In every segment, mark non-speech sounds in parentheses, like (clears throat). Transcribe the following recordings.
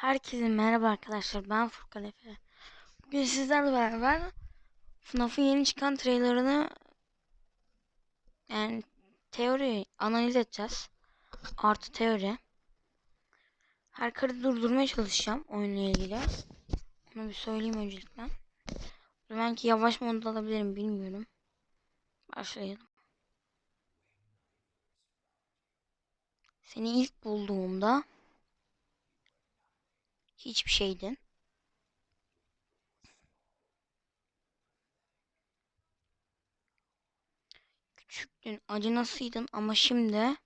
Herkese merhaba arkadaşlar. Ben Furkan Efe. Bugün sizlerle beraber FNAF'ın yeni çıkan trailerını yani teori analiz edeceğiz. Artı teori. Her karı durdurmaya çalışacağım oyunla ilgili. Onu bir söyleyeyim öncelikle. Belki yavaş modda alabilirim bilmiyorum. Başlayalım. Seni ilk bulduğumda hiçbir şeydin. Küçüktün, acınasıydın ama şimdi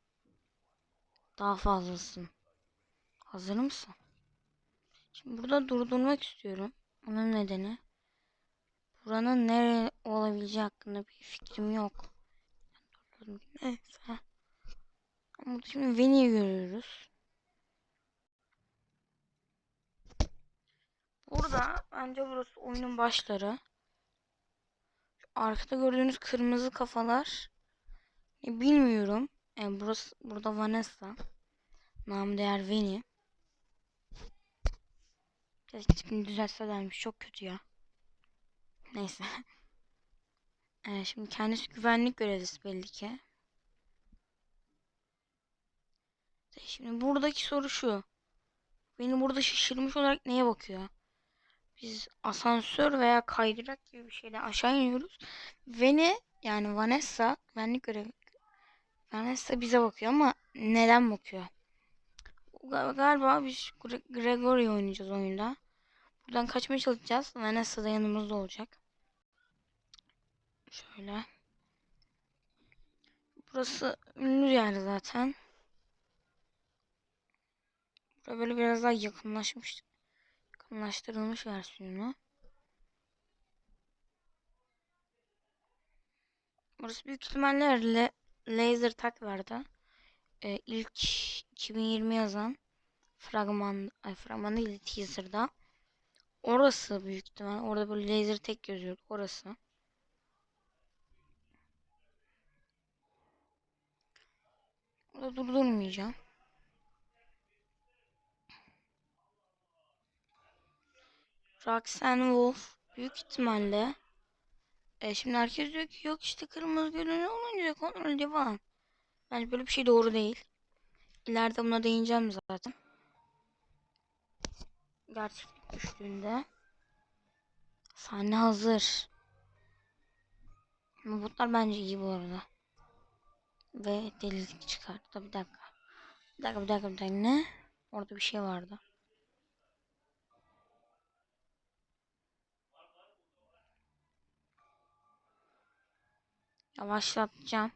daha fazlasın. Hazır mısın? Şimdi burada durdurmak istiyorum. Onun nedeni buranın nere olabileceği hakkında bir fikrim yok. Neyse. Ama şimdi Veni'yi görüyoruz. Burada bence burası oyunun başları. Şu arkada gördüğünüz kırmızı kafalar e, bilmiyorum. Yani burası burada Vanessa. Nam değer Veni. Keşke tipini düzeltselermiş. Çok kötü ya. Neyse. Ee, (laughs) şimdi kendisi güvenlik görevlisi belli ki. Şimdi buradaki soru şu. Beni burada şaşırmış olarak neye bakıyor? Biz asansör veya kaydırak gibi bir şeyden aşağı iniyoruz. Ve ne? Yani Vanessa güvenlik görevi. Vanessa bize bakıyor ama neden bakıyor? Galiba biz Gregory oynayacağız oyunda. Buradan kaçmaya çalışacağız. Vanessa da yanımızda olacak. Şöyle. Burası ünlü yer zaten. Burada böyle biraz daha yakınlaşmış. Yakınlaştırılmış versiyonu. Burası büyük ihtimalle le laser tag vardı. Ee, ilk 2020 yazan fragman, ay fragman değil teaser'da. Orası büyük ihtimal. Orada böyle laser tek yazıyordu. Orası. Burada durdurmayacağım. Roxanne Wolf büyük ihtimalle e, şimdi herkes diyor ki yok işte kırmızı görünüyor olunca kontrol ediyor falan. Bence böyle bir şey doğru değil. İleride buna değineceğim zaten. Gerçeklik düştüğünde. Sahne hazır. Robotlar bence iyi bu arada. Ve delilik çıkarttı. Bir dakika. Bir dakika bir dakika bir dakika. Ne? Orada bir şey vardı. Yavaşlatacağım.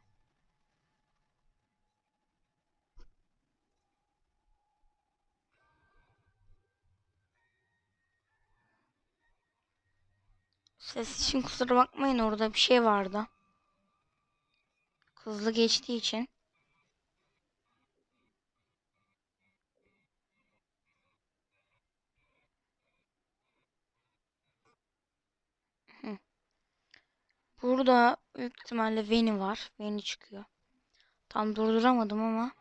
Ses için kusura bakmayın orada bir şey vardı. Hızlı geçtiği için. Burada büyük ihtimalle Veni var. Veni çıkıyor. Tam durduramadım ama.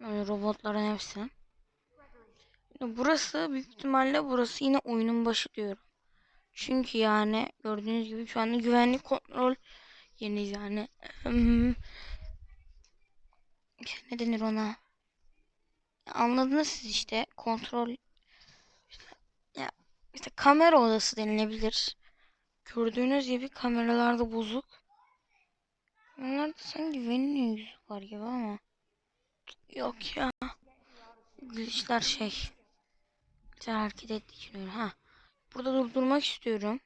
Böyle robotların hepsi. Burası büyük ihtimalle burası yine oyunun başı diyorum. Çünkü yani gördüğünüz gibi şu anda güvenlik kontrol yeniyiz yani. (clears throat) ne denir ona? Anladınız siz işte kontrol işte kamera odası denilebilir. Gördüğünüz gibi kameralarda bozuk. Onlarda sanki Veni'nin yüzü var gibi ama. Yok ya. Glitchler şey. Glitchler hareket ettiği. Ha. Burada durdurmak istiyorum.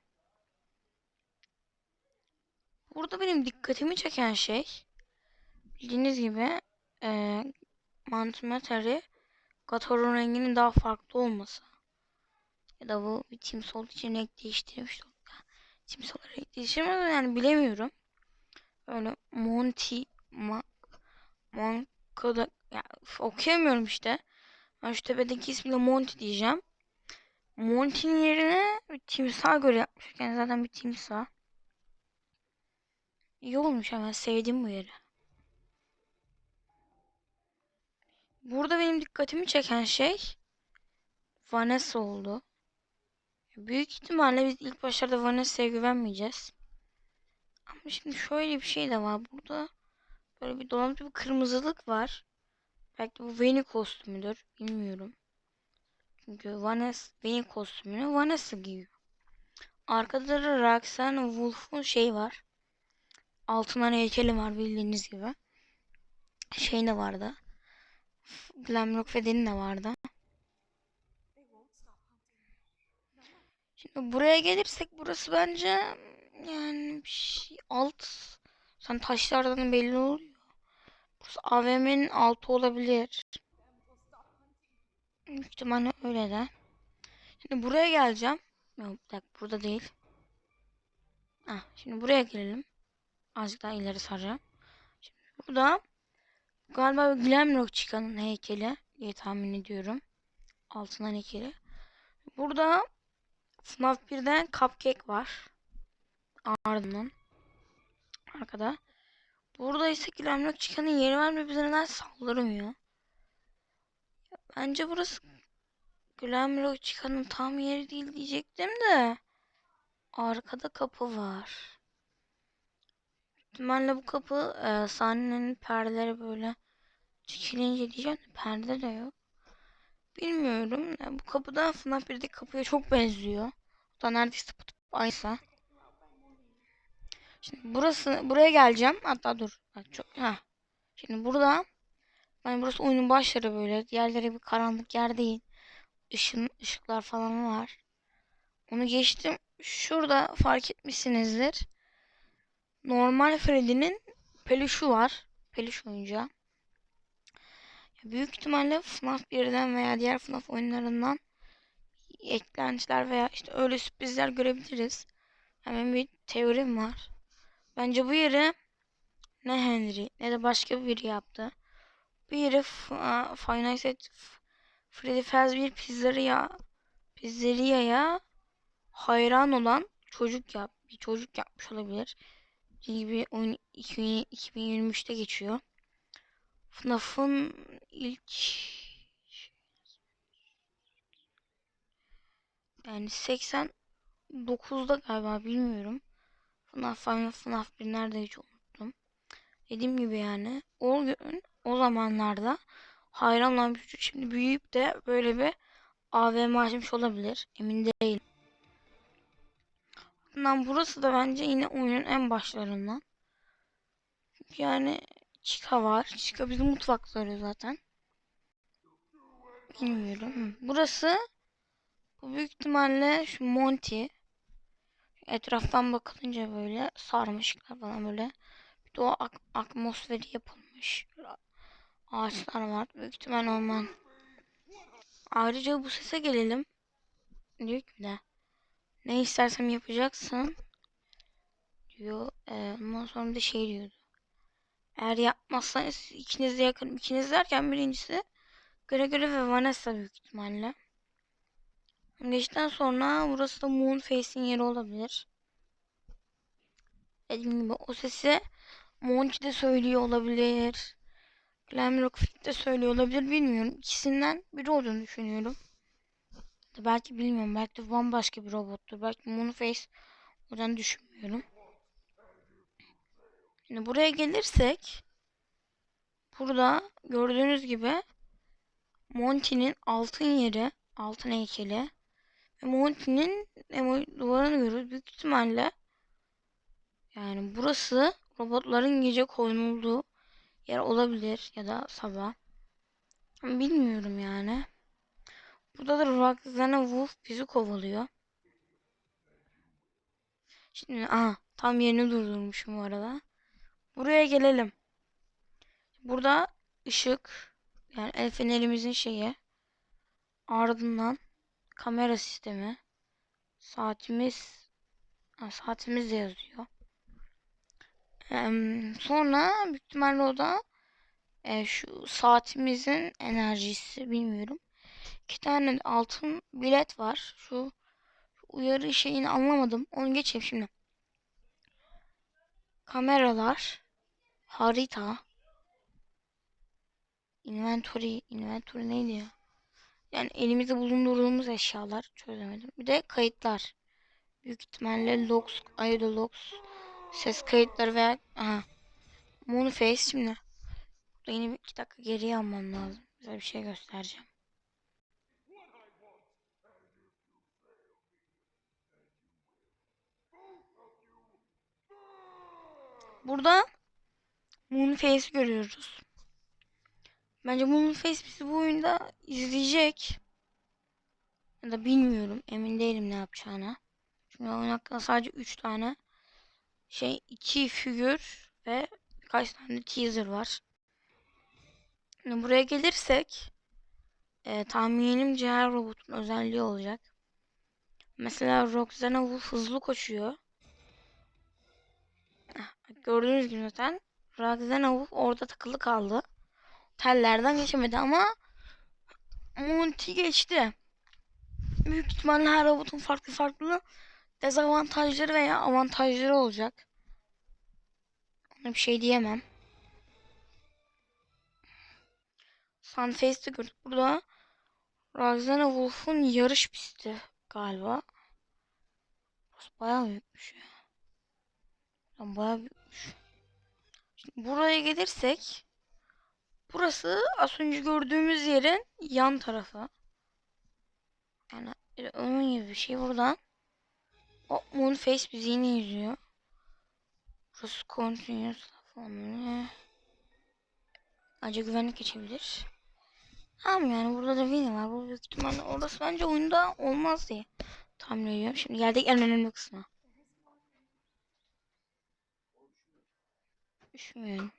Burada benim dikkatimi çeken şey. Bildiğiniz gibi e, Mantimeteri Gator'un renginin daha farklı olması. Ya da bu bir Teams olduğu için renk değiştirmiş. Teams olarak renk değiştirmez yani bilemiyorum. Öyle Monty Ma Monka'da ya okuyamıyorum işte. Ben şu tepedeki ismiyle Monty diyeceğim. Monty'nin yerine bir timsah göre yapmış. Yani zaten bir timsah. İyi olmuş hemen sevdim bu yeri. Burada benim dikkatimi çeken şey Vanessa oldu. Büyük ihtimalle biz ilk başlarda Vanessa'ya güvenmeyeceğiz. Ama şimdi şöyle bir şey de var. Burada böyle bir dolapta bir kırmızılık var. Belki bu Vayne'in kostümüdür. Bilmiyorum. Çünkü Vanessa, Vayne kostümünü Vanessa giyiyor. Arkada da Roxanne Wolf'un şey var. Altından heykeli var bildiğiniz gibi. Şey de vardı. Glamrock Feden'in de vardı. Şimdi buraya gelirsek burası bence yani bir şey alt sen taşlardan belli oluyor. Burası AVM'nin altı olabilir. Büyük öyle de. Şimdi buraya geleceğim. Yok bir dakika burada değil. Ah, şimdi buraya gelelim. Azıcık daha ileri saracağım. Şimdi burada galiba Glamrock çıkanın heykeli diye tahmin ediyorum. Altından heykeli. Burada FNAF 1'den Cupcake var. Ardından. Arkada. Burada ise Glamrock çıkanın yeri var mı bize neden saldırmıyor? Bence burası Glamrock çıkanın tam yeri değil diyecektim de. Arkada kapı var. İhtimalle bu kapı e, sahnenin perdeleri böyle çekilince diyeceğim de perde de yok. Bilmiyorum. Ya bu kapıda FNAF 1'deki kapıya çok benziyor. O da neredeyse aynısı. Şimdi burası buraya geleceğim. Hatta dur. Bak çok ha. Şimdi burada yani burası oyunun başları böyle. Diğerleri bir karanlık yer değil. Işın, ışıklar falan var. Onu geçtim. Şurada fark etmişsinizdir. Normal Freddy'nin peluşu var. Peluş oyuncağı. Büyük ihtimalle FNAF 1'den veya diğer FNAF oyunlarından eklentiler veya işte öyle sürprizler görebiliriz. Hemen bir teorim var. Bence bu yeri ne Henry ne de başka biri yaptı. Bu yeri Five Nights at Freddy Fazbear Pizzeria Pizzeria'ya hayran olan çocuk yap bir çocuk yapmış olabilir. Gibi oyun 2023'te geçiyor. FNAF'ın ilk yani 89'da galiba bilmiyorum. FNAF FNAF FNAF 1 nerede hiç unuttum. Dediğim gibi yani o gün o zamanlarda hayran olan bir çocuk şimdi büyüyüp de böyle bir AVM açmış olabilir. Emin değilim. Bundan burası da bence yine oyunun en başlarından. Yani Chica var. Chica bizim mutfakları zaten. Bilmiyorum. Burası bu büyük ihtimalle şu Monty. Etraftan bakılınca böyle sarmışlar falan böyle. Bir de o ak atmosferi yapılmış. Ağaçlar var. Büyük ihtimal orman. Ayrıca bu sese gelelim. Diyor ki de. Ne istersem yapacaksın. Diyor. Ee, ondan sonra da şey diyordu. Eğer yapmazsanız ikiniz de yakın. İkiniz derken birincisi Gregory ve Vanessa büyük ihtimalle. Geçten sonra burası da Moonface'in yeri olabilir. Dediğim gibi o sesi Monty de söylüyor olabilir. Glamrock Fit de söylüyor olabilir bilmiyorum. İkisinden biri olduğunu düşünüyorum. Belki bilmiyorum. Belki de bambaşka bir robottur. Belki Moonface olduğunu düşünmüyorum. Şimdi buraya gelirsek burada gördüğünüz gibi Monty'nin altın yeri, altın heykeli ve Monty'nin duvarını görüyoruz. Büyük ihtimalle yani burası robotların gece koyulduğu yer olabilir ya da sabah. Bilmiyorum yani. Burada da Roxanne Wolf bizi kovalıyor. Şimdi aha tam yerini durdurmuşum bu arada. Buraya gelelim. Burada ışık yani el fenerimizin şeyi ardından kamera sistemi saatimiz ha, saatimiz de yazıyor. Ee, sonra büyük ihtimalle o da e, şu saatimizin enerjisi bilmiyorum. İki tane altın bilet var. Şu, şu uyarı şeyini anlamadım. Onu geçeyim şimdi. Kameralar harita inventory, inventory neydi ya? Yani elimizde bulundurduğumuz eşyalar çözemedim. Bir de kayıtlar. Büyük ihtimalle logs, ayda logs, ses kayıtları veya aha. Moonface şimdi. Burada yine bir iki dakika geriye almam lazım. Size bir şey göstereceğim. Burada Moonface'i görüyoruz. Bence Moonface bizi bu oyunda izleyecek. Ya da bilmiyorum. Emin değilim ne yapacağına. Çünkü oyun hakkında sadece 3 tane şey, iki figür ve birkaç tane teaser var. Şimdi buraya gelirsek e, tahminimce her robotun özelliği olacak. Mesela Roxana Wolf hızlı koşuyor. Gördüğünüz gibi zaten Roxana Wolf orada takılı kaldı. Tellerden geçemedi ama Monty geçti. Büyük ihtimalle her robotun farklı farklı dezavantajları veya avantajları olacak. Ona bir şey diyemem. Sunface'de gördük. Burada Roxana Wolf'un yarış pisti galiba. Burası bayağı büyükmüş ya. Büyükmüş. Şimdi buraya gelirsek burası az önce gördüğümüz yerin yan tarafı. Yani onun gibi bir şey buradan. O Moonface bizi yine izliyor. Burası continuous falan. Acı güvenlik geçebilir. Tamam yani burada da Winnie var. Bu büyük ihtimalle orası bence oyunda olmaz diye tahmin ediyorum. Şimdi geldik en önemli kısma. Üşümüyorum.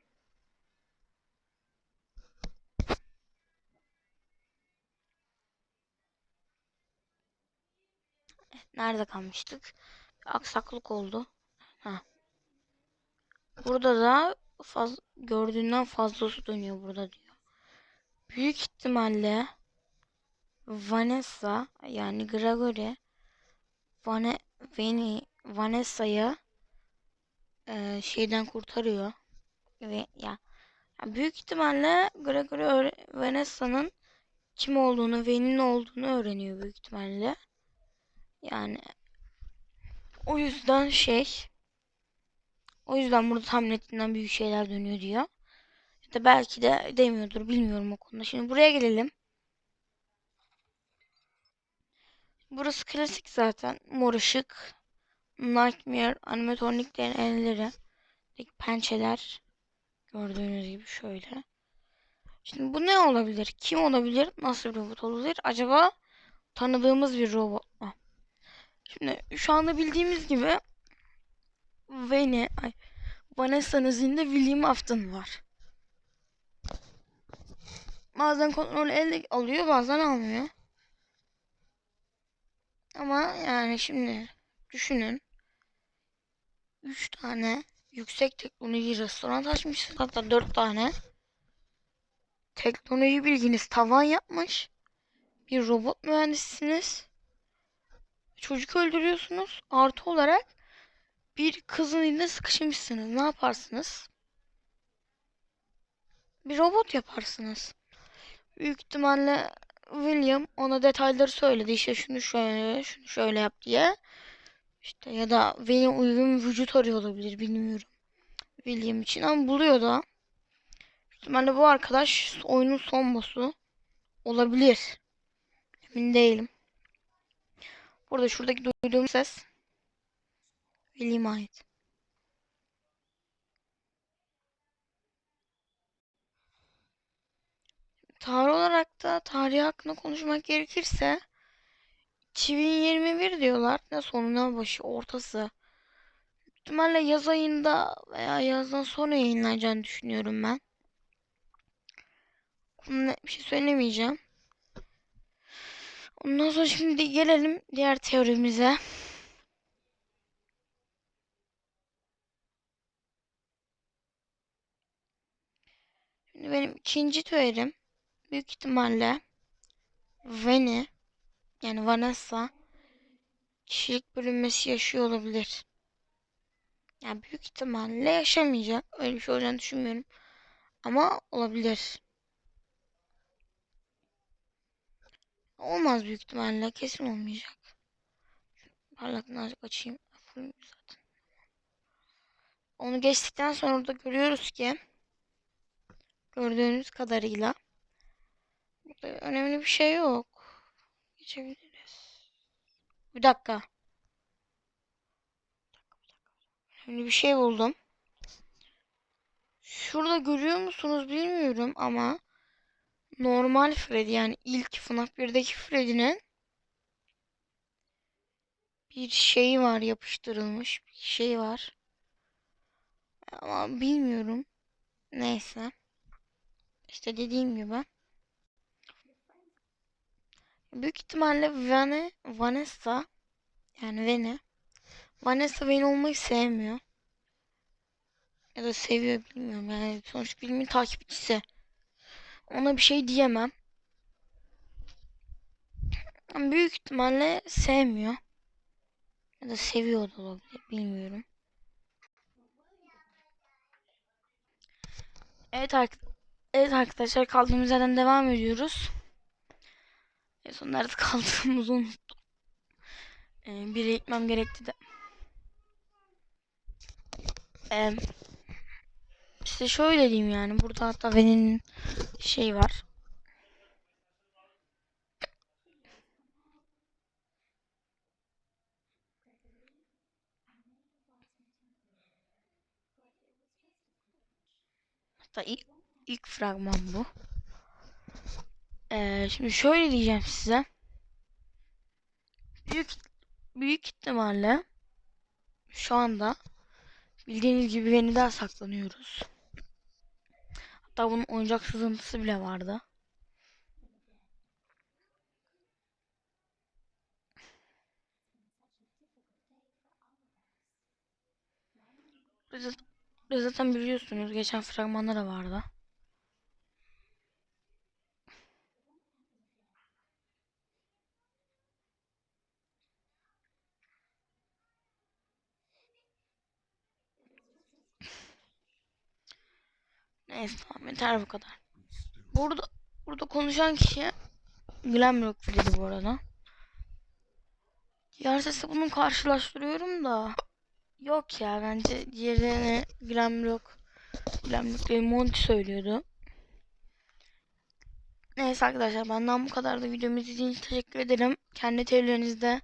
Nerede kalmıştık? Aksaklık oldu. Ha. Burada da faz gördüğünden fazlası dönüyor burada diyor. Büyük ihtimalle Vanessa yani Gregory Vane, Veni, Vanessa'yı e, şeyden kurtarıyor. Ya, ya büyük ihtimalle Gregory Vanessa'nın kim olduğunu, Veni'nin olduğunu öğreniyor büyük ihtimalle. Yani o yüzden şey o yüzden burada tahmin ettiğinden büyük şeyler dönüyor diyor. Da belki de demiyordur bilmiyorum o konuda. Şimdi buraya gelelim. Burası klasik zaten. Mor ışık. Nightmare animatroniklerin elleri. Pençeler. Gördüğünüz gibi şöyle. Şimdi bu ne olabilir? Kim olabilir? Nasıl bir robot olabilir? Acaba tanıdığımız bir robot mu? Şimdi şu anda bildiğimiz gibi Vene, ay, Vanessa'nın izinde William Afton var. Bazen kontrolü elde alıyor bazen almıyor. Ama yani şimdi düşünün. 3 tane yüksek teknoloji restoran açmışsınız. Hatta 4 tane. Teknoloji bilginiz tavan yapmış. Bir robot mühendisisiniz. Çocuk öldürüyorsunuz. Artı olarak bir kızın eline sıkışmışsınız. Ne yaparsınız? Bir robot yaparsınız. Büyük ihtimalle William ona detayları söyledi. İşte şunu şöyle, şunu şöyle yap diye. İşte ya da William uygun vücut arıyor olabilir bilmiyorum. William için ama buluyor da. İhtimalle bu arkadaş oyunun son boss'u olabilir. Emin değilim. Burada şuradaki duyduğum ses William'a ait. Tarih olarak da tarih hakkında konuşmak gerekirse 2021 diyorlar. Ne sonuna başı ortası. İhtimalle yaz ayında veya yazdan sonra yayınlanacağını düşünüyorum ben. Bununla bir şey söylemeyeceğim. Ondan sonra şimdi gelelim diğer teorimize. Şimdi benim ikinci teorim büyük ihtimalle Veni yani Vanessa kişilik bölünmesi yaşıyor olabilir. Yani büyük ihtimalle yaşamayacak. Öyle bir şey olacağını düşünmüyorum. Ama olabilir. Olmaz büyük ihtimalle. Kesin olmayacak. Parlaklığını azıcık açayım. Zaten. Onu geçtikten sonra da görüyoruz ki gördüğünüz kadarıyla burada önemli bir şey yok. Geçebiliriz. Bir dakika. Önemli bir şey buldum. Şurada görüyor musunuz bilmiyorum ama normal Freddy yani ilk FNAF 1'deki Freddy'nin bir şeyi var yapıştırılmış bir şey var. Ama bilmiyorum. Neyse. İşte dediğim gibi. Büyük ihtimalle Vane, Vanessa yani Vene Vanessa Vane olmayı sevmiyor. Ya da seviyor bilmiyorum yani sonuçta filmin takipçisi. Ona bir şey diyemem. Büyük ihtimalle sevmiyor. Ya da seviyor da olabilir bilmiyorum. Evet, evet arkadaşlar kaldığımız yerden devam ediyoruz. En son nerede (laughs) kaldığımızı unuttum. Ee, biri gitmem gerekti de. Ee, işte şöyle diyeyim yani. Burada hatta Ven'in şey var. Hatta ilk, ilk fragman bu. Ee, şimdi şöyle diyeceğim size. Büyük büyük ihtimalle şu anda bildiğiniz gibi yeniden saklanıyoruz. Hatta bunun oyuncak sızıntısı bile vardı. Zaten biliyorsunuz geçen fragmanda da vardı. Neyse tamam yeter bu kadar. Burada burada konuşan kişi Glamrock Freddy bu arada. Diğer sesle bunu karşılaştırıyorum da yok ya bence diğerine Glamrock Glamrock değil Monty söylüyordu. Neyse arkadaşlar benden bu kadar da videomu izlediğiniz için teşekkür ederim. Kendi teorilerinizde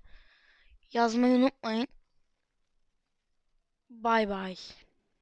yazmayı unutmayın. Bay bay.